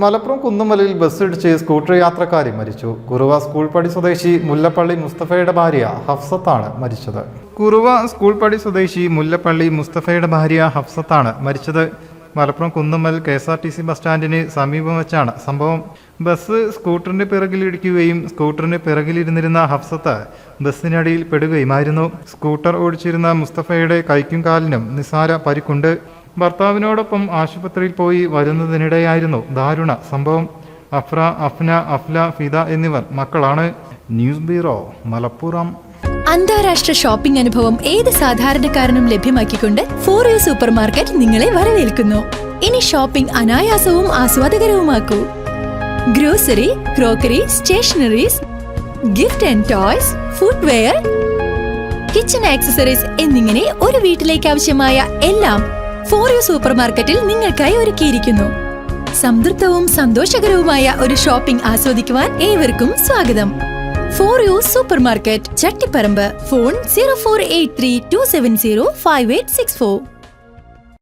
മലപ്പുറം കുന്നുമലയിൽ ബസ് ഇടിച്ച് സ്കൂട്ടർ യാത്രക്കാരി മരിച്ചു. കുറുവ സ്കൂൾ പടി സ്വദേശി മുല്ലപ്പള്ളി മുസ്തഫയുടെ ഭാര്യ ഹഫ്സത്താണ് മരിച്ചത്. കുറുവ സ്കൂൾ പടി സ്വദേശി മുല്ലപ്പള്ളി മുസ്തഫയുടെ ഭാര്യ ഹഫ്സത്താണ് മരിച്ചത്. Malappuram Kunnummal K S R T C bus സ്റ്റാൻഡിന് സമീപം വെച്ചാണ് സംഭവം. ബസ് സ്കൂട്ടറിന്റെ പിറകിലിടിക്കുകയും സ്കൂട്ടറിന്റെ പിറകിലിരുന്നിരുന്ന ഹഫ്സത്ത് ബസ്സിനടിയിൽ പെടുകയുമായിരുന്നു. സ്കൂട്ടർ ഓടിച്ചിരുന്ന മുസ്തഫയുടെ കൈക്കും കാലിനും നിസാര പരിക്കുണ്ട്. ഭർത്താവിനോടൊപ്പം ആശുപത്രിയിൽ പോയി വരുന്നതിനിടെയായിരുന്നു ദാരുണ സംഭവം. അഫ്ര അഫ്ന അഫ്ല ഫിദ എന്നിവർ മക്കളാണ്. News bureau Malappuram. അന്താരാഷ്ട്ര ഷോപ്പിംഗ് അനുഭവം ഏത് സാധാരണക്കാരനും ലഭ്യമാക്കിക്കൊണ്ട് ഫോർ യു സൂപ്പർ മാർക്കറ്റ് നിങ്ങളെ വരവേൽക്കുന്നു. ഇനി ഷോപ്പിംഗ് അനായാസവും ആസ്വാദകരവുമാക്കൂ. Grocery crockery stationeries gift and toys footwear kitchen accessories എന്നിങ്ങനെ ഒരു വീട്ടിലേക്ക് ആവശ്യമായ എല്ലാം ഫോർ യു സൂപ്പർ മാർക്കറ്റിൽ നിങ്ങൾക്കായി ഒരുക്കിയിരിക്കുന്നു. സംതൃപ്തവും സന്തോഷകരവുമായ ഒരു ഷോപ്പിംഗ് ആസ്വദിക്കുവാൻ ഏവർക്കും സ്വാഗതം. For you super market Chattiparamba phone zero four eight three two seven zero five eight six four.